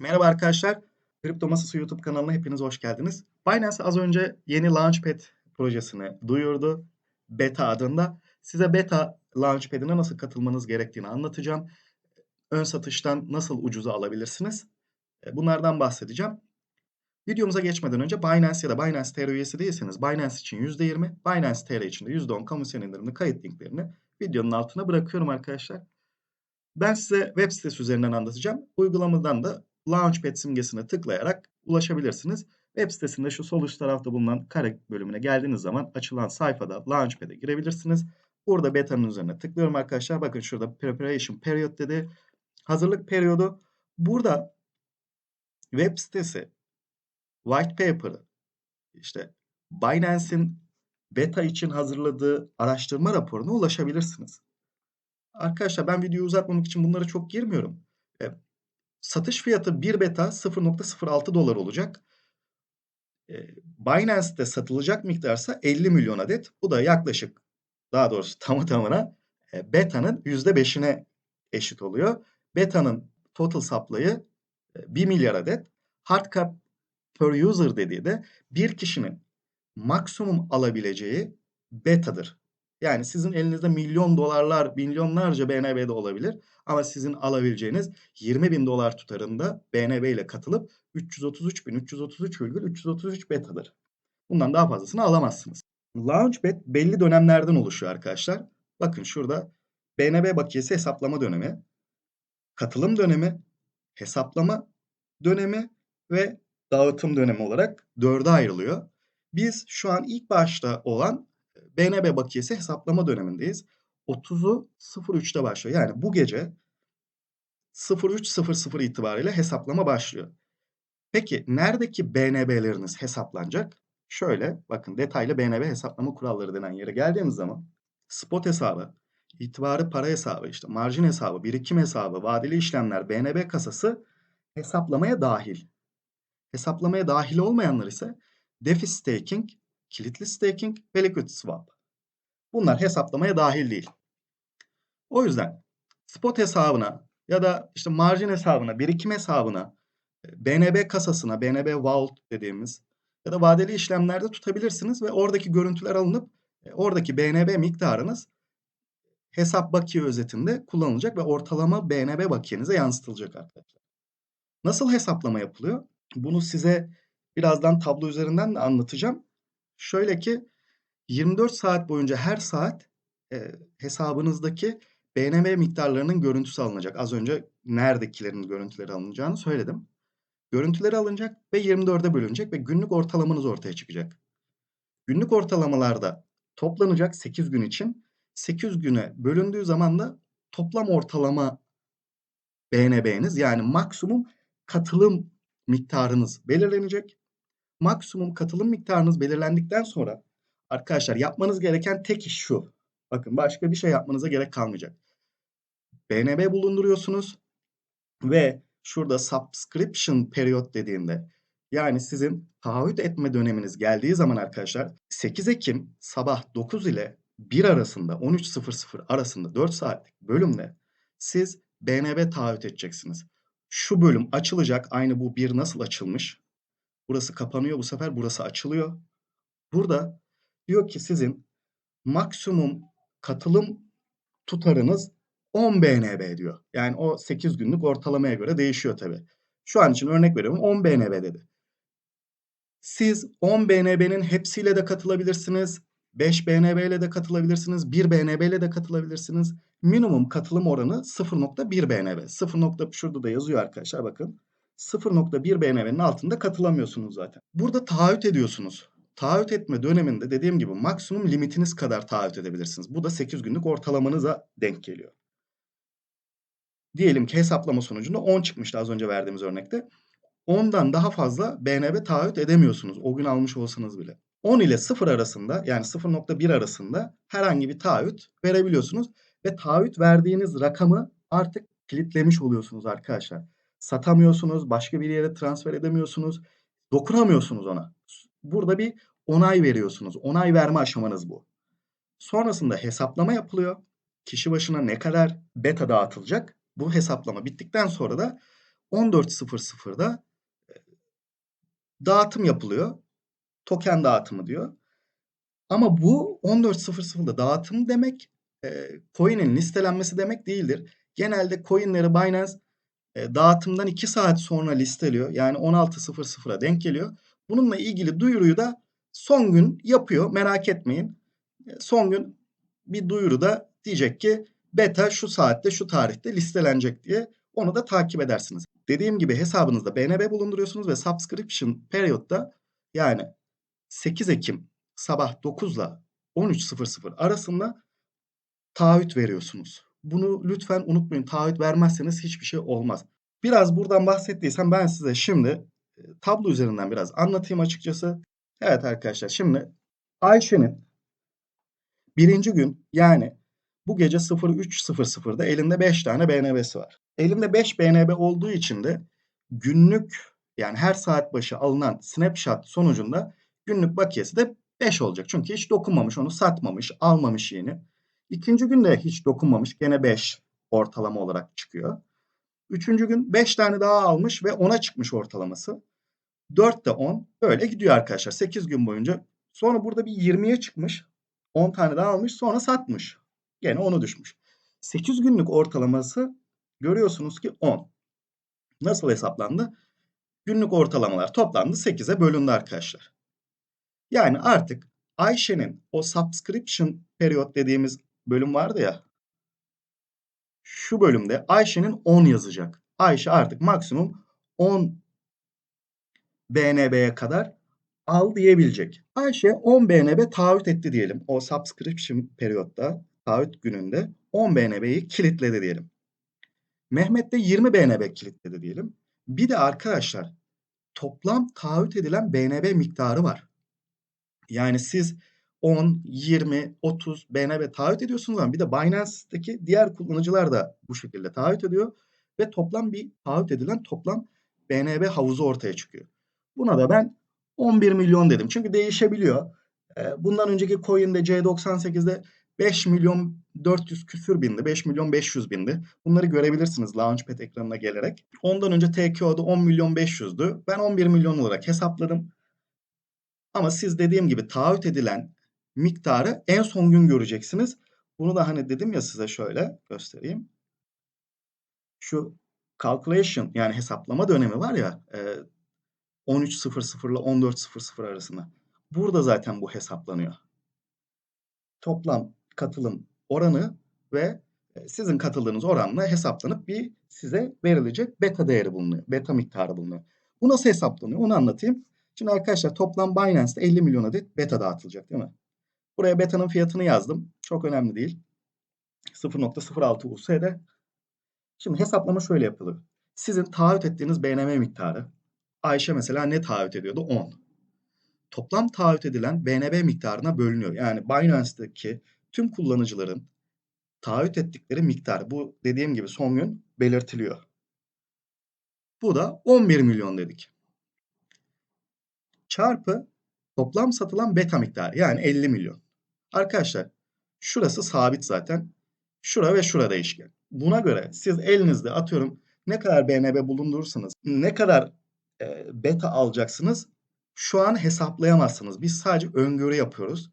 Merhaba arkadaşlar. Kripto Masası YouTube kanalına hepiniz hoş geldiniz. Binance az önce yeni Launchpad projesini duyurdu. Beta adında. Size Beta Launchpad'ine nasıl katılmanız gerektiğini anlatacağım. Ön satıştan nasıl ucuza alabilirsiniz? E, Bunlardan bahsedeceğim. Videomuza geçmeden önce Binance ya da Binance TR üyesi değilseniz Binance için %20, Binance TR için de %10 komisyon indirimli kayıt linklerini videonun altına bırakıyorum arkadaşlar. Ben size web sitesi üzerinden anlatacağım. Uygulamadan da Launchpad simgesine tıklayarak ulaşabilirsiniz. Web sitesinde şu sol üst tarafta bulunan kare bölümüne geldiğiniz zaman açılan sayfada Launchpad'e girebilirsiniz. Burada beta'nın üzerine tıklıyorum arkadaşlar. Bakın şurada preparation period dedi. Hazırlık periyodu. Burada web sitesi white paper'ı işte Binance'in beta için hazırladığı araştırma raporuna ulaşabilirsiniz. Arkadaşlar ben videoyu uzatmamak için bunlara çok girmiyorum. E, satış fiyatı 1 beta 0.06 dolar olacak. E, Binance'de satılacak miktarsa 50 milyon adet. Bu da yaklaşık daha doğrusu tamı tamına e, beta'nın %5'ine eşit oluyor. Beta'nın total supply'ı e, 1 milyar adet. Hard cap per user dediği de bir kişinin maksimum alabileceği betadır. Yani sizin elinizde milyon dolarlar, milyonlarca BNB'de olabilir. Ama sizin alabileceğiniz 20 bin dolar tutarında BNB ile katılıp 333 bin, 333,333 betadır. Bundan daha fazlasını alamazsınız. Launchpad belli dönemlerden oluşuyor arkadaşlar. Bakın şurada BNB bakiyesi hesaplama dönemi, katılım dönemi, hesaplama dönemi ve dağıtım dönemi olarak dörde ayrılıyor. Biz şu an ilk başta olan BNB bakiyesi hesaplama dönemindeyiz. 30'u 03'te başlıyor. Yani bu gece 03.00 itibariyle hesaplama başlıyor. Peki neredeki BNB'leriniz hesaplanacak? Şöyle bakın detaylı BNB hesaplama kuralları denen yere geldiğimiz zaman spot hesabı, itibarı para hesabı, işte marjin hesabı, birikim hesabı, vadeli işlemler, BNB kasası hesaplamaya dahil. Hesaplamaya dahil olmayanlar ise DeFi staking, kilitli staking ve liquid swap. Bunlar hesaplamaya dahil değil. O yüzden spot hesabına ya da işte marjin hesabına, birikim hesabına, BNB kasasına, BNB vault dediğimiz ya da vadeli işlemlerde tutabilirsiniz ve oradaki görüntüler alınıp e, oradaki BNB miktarınız hesap bakiye özetinde kullanılacak ve ortalama BNB bakiyenize yansıtılacak arkadaşlar. Nasıl hesaplama yapılıyor? Bunu size birazdan tablo üzerinden de anlatacağım. Şöyle ki 24 saat boyunca her saat e, hesabınızdaki BNB miktarlarının görüntüsü alınacak. Az önce neredekilerin görüntüleri alınacağını söyledim. Görüntüleri alınacak ve 24'e bölünecek ve günlük ortalamanız ortaya çıkacak. Günlük ortalamalarda toplanacak 8 gün için. 8 güne bölündüğü zaman da toplam ortalama BNB'niz yani maksimum katılım miktarınız belirlenecek. Maksimum katılım miktarınız belirlendikten sonra arkadaşlar yapmanız gereken tek iş şu. Bakın başka bir şey yapmanıza gerek kalmayacak. BNB bulunduruyorsunuz ve şurada subscription period dediğimde yani sizin taahhüt etme döneminiz geldiği zaman arkadaşlar 8 Ekim sabah 9 ile 1 arasında 13.00 arasında 4 saatlik bölümde siz BNB taahhüt edeceksiniz. Şu bölüm açılacak. Aynı bu bir nasıl açılmış? Burası kapanıyor. Bu sefer burası açılıyor. Burada diyor ki sizin maksimum katılım tutarınız 10 BNB diyor. Yani o 8 günlük ortalamaya göre değişiyor tabii. Şu an için örnek veriyorum 10 BNB dedi. Siz 10 BNB'nin hepsiyle de katılabilirsiniz. 5 BNB ile de katılabilirsiniz. 1 BNB ile de katılabilirsiniz. Minimum katılım oranı 0.1 BNB. 0. şurada da yazıyor arkadaşlar bakın. 0.1 BNB'nin altında katılamıyorsunuz zaten. Burada taahhüt ediyorsunuz. Taahhüt etme döneminde dediğim gibi maksimum limitiniz kadar taahhüt edebilirsiniz. Bu da 8 günlük ortalamanıza denk geliyor. Diyelim ki hesaplama sonucunda 10 çıkmıştı az önce verdiğimiz örnekte. 10'dan daha fazla BNB taahhüt edemiyorsunuz o gün almış olsanız bile. 10 ile 0 arasında yani 0.1 arasında herhangi bir taahhüt verebiliyorsunuz ve taahhüt verdiğiniz rakamı artık kilitlemiş oluyorsunuz arkadaşlar. Satamıyorsunuz, başka bir yere transfer edemiyorsunuz, dokunamıyorsunuz ona. Burada bir onay veriyorsunuz. Onay verme aşamanız bu. Sonrasında hesaplama yapılıyor. Kişi başına ne kadar beta dağıtılacak? Bu hesaplama bittikten sonra da 14.00'da e, dağıtım yapılıyor. Token dağıtımı diyor. Ama bu 14.00'da dağıtım demek e, coin'in listelenmesi demek değildir. Genelde coin'leri Binance dağıtımdan 2 saat sonra listeliyor. Yani 16.00'a denk geliyor. Bununla ilgili duyuruyu da son gün yapıyor. Merak etmeyin. E, son gün bir duyuru da diyecek ki beta şu saatte şu tarihte listelenecek diye onu da takip edersiniz. Dediğim gibi hesabınızda BNB bulunduruyorsunuz ve subscription period'da yani 8 Ekim sabah 9 ile 13.00 arasında taahhüt veriyorsunuz. Bunu lütfen unutmayın. Taahhüt vermezseniz hiçbir şey olmaz. Biraz buradan bahsettiysem ben size şimdi e, tablo üzerinden biraz anlatayım açıkçası. Evet arkadaşlar şimdi Ayşe'nin birinci gün yani bu gece 03.00'da elinde 5 tane BNB'si var. Elinde 5 BNB olduğu için de günlük yani her saat başı alınan snapshot sonucunda günlük bakiyesi de 5 olacak. Çünkü hiç dokunmamış, onu satmamış, almamış yeni. İkinci gün de hiç dokunmamış, gene 5 ortalama olarak çıkıyor. Üçüncü gün 5 tane daha almış ve 10'a çıkmış ortalaması. 4 de 10. Böyle gidiyor arkadaşlar 8 gün boyunca. Sonra burada bir 20'ye çıkmış. 10 tane daha almış sonra satmış. Gene 10'u düşmüş. 8 günlük ortalaması görüyorsunuz ki 10. Nasıl hesaplandı? Günlük ortalamalar toplandı 8'e bölündü arkadaşlar. Yani artık Ayşe'nin o subscription period dediğimiz bölüm vardı ya. Şu bölümde Ayşe'nin 10 yazacak. Ayşe artık maksimum 10 BNB'ye kadar al diyebilecek. Ayşe 10 BNB taahhüt etti diyelim. O subscription periodda, taahhüt gününde 10 BNB'yi kilitledi diyelim. Mehmet de 20 BNB kilitledi diyelim. Bir de arkadaşlar toplam taahhüt edilen BNB miktarı var. Yani siz 10, 20, 30 BNB taahhüt ediyorsunuz ama bir de Binance'deki diğer kullanıcılar da bu şekilde taahhüt ediyor. Ve toplam bir taahhüt edilen toplam BNB havuzu ortaya çıkıyor. Buna da ben 11 milyon dedim. Çünkü değişebiliyor. Bundan önceki coin'de C98'de 5 milyon 400 küsür bindi. 5 milyon 500 bindi. Bunları görebilirsiniz Launchpad ekranına gelerek. Ondan önce TKO'da 10 milyon 500'dü. Ben 11 milyon olarak hesapladım. Ama siz dediğim gibi taahhüt edilen miktarı en son gün göreceksiniz. Bunu da hani dedim ya size şöyle göstereyim. Şu calculation yani hesaplama dönemi var ya 13.00 ile 14.00 arasında. Burada zaten bu hesaplanıyor. Toplam katılım oranı ve sizin katıldığınız oranla hesaplanıp bir size verilecek beta değeri bulunuyor. Beta miktarı bulunuyor. Bu nasıl hesaplanıyor onu anlatayım. Şimdi arkadaşlar toplam Binance'da 50 milyon adet beta dağıtılacak değil mi? Buraya beta'nın fiyatını yazdım. Çok önemli değil. 0.06 USD. Şimdi hesaplama şöyle yapılıyor. Sizin taahhüt ettiğiniz BNM miktarı. Ayşe mesela ne taahhüt ediyordu? 10. Toplam taahhüt edilen BNB miktarına bölünüyor. Yani Binance'daki tüm kullanıcıların taahhüt ettikleri miktar. Bu dediğim gibi son gün belirtiliyor. Bu da 11 milyon dedik. Çarpı toplam satılan beta miktarı yani 50 milyon. Arkadaşlar şurası sabit zaten. Şura ve şura değişken. Buna göre siz elinizde atıyorum ne kadar BNB bulundurursanız, ne kadar e, beta alacaksınız şu an hesaplayamazsınız. Biz sadece öngörü yapıyoruz.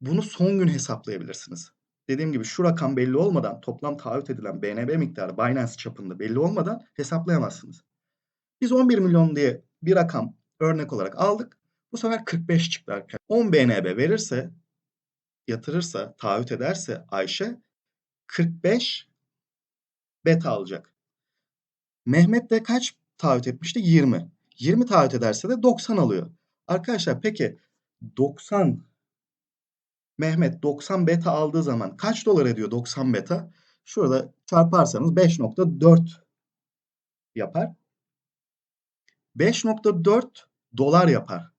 Bunu son gün hesaplayabilirsiniz. Dediğim gibi şu rakam belli olmadan toplam taahhüt edilen BNB miktarı Binance çapında belli olmadan hesaplayamazsınız. Biz 11 milyon diye bir rakam örnek olarak aldık. Bu sefer 45 çıktı arkadaşlar. 10 BNB verirse, yatırırsa, taahhüt ederse Ayşe 45 beta alacak. Mehmet de kaç taahhüt etmişti? 20. 20 taahhüt ederse de 90 alıyor. Arkadaşlar peki 90 Mehmet 90 beta aldığı zaman kaç dolar ediyor 90 beta? Şurada çarparsanız 5.4 yapar. 5.4 dolar yapar.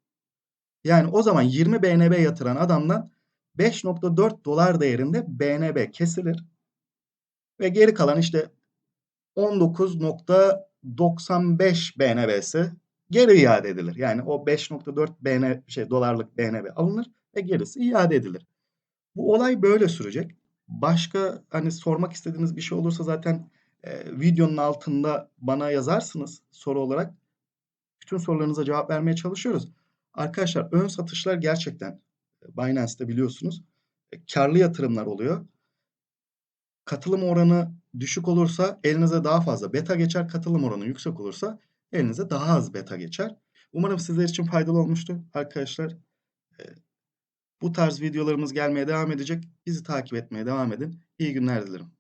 Yani o zaman 20 BNB yatıran adamdan 5.4 dolar değerinde BNB kesilir. Ve geri kalan işte 19.95 BNB'si geri iade edilir. Yani o 5.4 BN şey dolarlık BNB alınır ve gerisi iade edilir. Bu olay böyle sürecek. Başka hani sormak istediğiniz bir şey olursa zaten Eee, videonun altında bana yazarsınız soru olarak. Bütün sorularınıza cevap vermeye çalışıyoruz. Arkadaşlar ön satışlar gerçekten Binance'te biliyorsunuz e, kârlı yatırımlar oluyor. Katılım oranı düşük olursa elinize daha fazla beta geçer. Katılım oranı yüksek olursa elinize daha az beta geçer. Umarım sizler için faydalı olmuştur arkadaşlar. Eee, bu tarz videolarımız gelmeye devam edecek. Bizi takip etmeye devam edin. İyi günler dilerim.